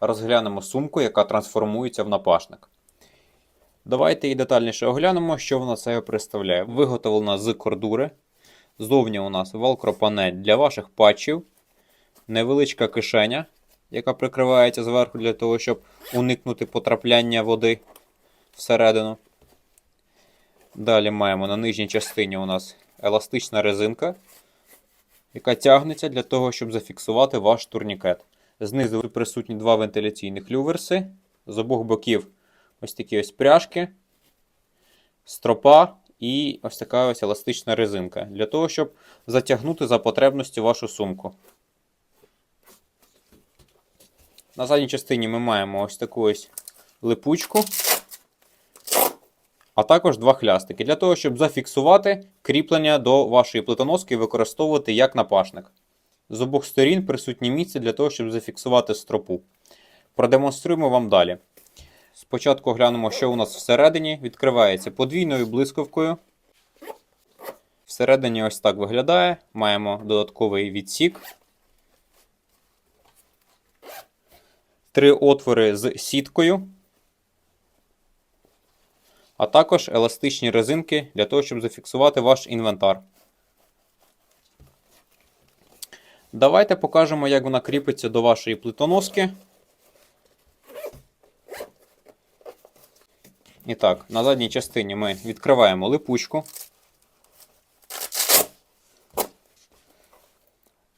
розглянемо сумку, яка трансформується в напашник. Давайте її детальніше оглянемо, що вона себе представляє. Виготовлена з кордури. Ззовні у нас велкропанель для ваших патчів, невеличка кишеня, яка прикривається зверху для того, щоб уникнути потрапляння води всередину. Далі маємо на нижній частині у нас еластична резинка, яка тягнеться для того, щоб зафіксувати ваш турнікет. Знизу присутні два вентиляційних люверси. З обох боків ось такі ось пряжки, стропа і ось така ось еластична резинка. Для того, щоб затягнути за потребності вашу сумку. На задній частині ми маємо ось таку ось липучку, а також два хлястики. Для того, щоб зафіксувати кріплення до вашої плитоноски і використовувати як напашник. З обох сторін присутнє місце для того, щоб зафіксувати стропу. Продемонструємо вам далі. Спочатку глянемо, що у нас всередині. Відкривається подвійною блискавкою. Всередині ось так виглядає. Маємо додатковий відсік. Три отвори з сіткою. А також еластичні резинки для того, щоб зафіксувати ваш інвентар. Давайте покажемо, як вона кріпиться до вашої плитоноски. І так, на задній частині ми відкриваємо липучку.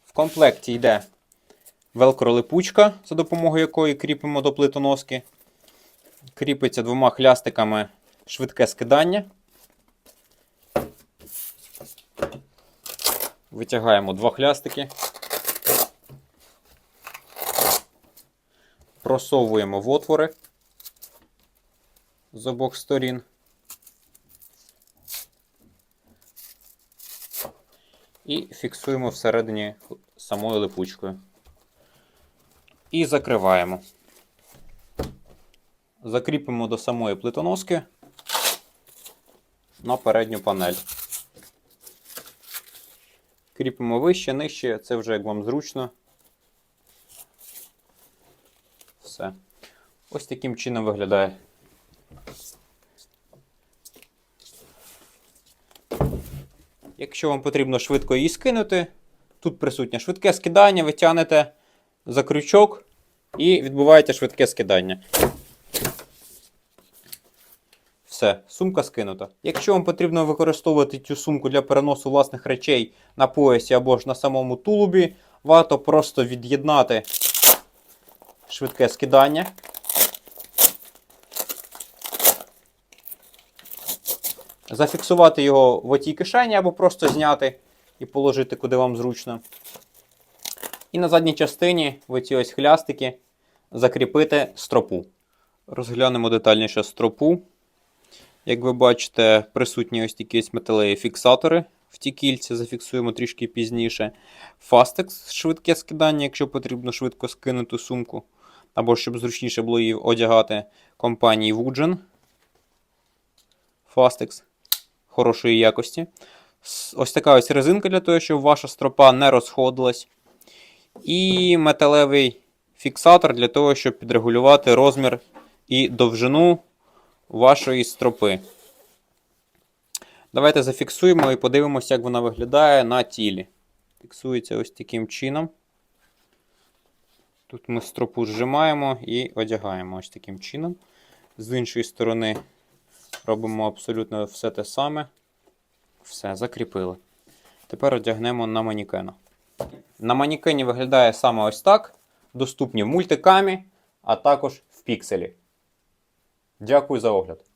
В комплекті йде велкро-липучка, за допомогою якої кріпимо до плитоноски. Кріпиться двома хлястиками швидке скидання. Витягаємо два хлястики. Просовуємо в отвори з обох сторін. І фіксуємо всередині самою липучкою. І закриваємо. Закріпимо до самої плитоноски на передню панель. Кріпимо вище, нижче, це вже як вам зручно. Все. Ось таким чином виглядає. Якщо вам потрібно швидко її скинути, тут присутнє швидке скидання, ви тягнете за крючок і відбуваєте швидке скидання. Все, сумка скинута. Якщо вам потрібно використовувати цю сумку для переносу власних речей на поясі або ж на самому тулубі, варто просто від'єднати швидке скидання. Зафіксувати його в отій кишені або просто зняти і положити куди вам зручно. І на задній частині в ці ось хлястики закріпити стропу. Розглянемо детальніше стропу. Як ви бачите, присутні ось такі ось металеві фіксатори в ті кільця, зафіксуємо трішки пізніше. Fastex швидке скидання, якщо потрібно швидко скинути сумку. Або щоб зручніше було її одягати компанії Woodgen. Fastex хорошої якості. Ось така ось резинка для того, щоб ваша стропа не розходилась. І металевий фіксатор для того, щоб підрегулювати розмір і довжину вашої стропи. Давайте зафіксуємо і подивимося, як вона виглядає на тілі. Фіксується ось таким чином. Тут ми стропу зжимаємо і одягаємо ось таким чином. З іншої сторони робимо абсолютно все те саме. Все, закріпили. Тепер одягнемо на манікена. На манікені виглядає саме ось так. Доступні в мультикамі, а також в пікселі. Дякую за огляд.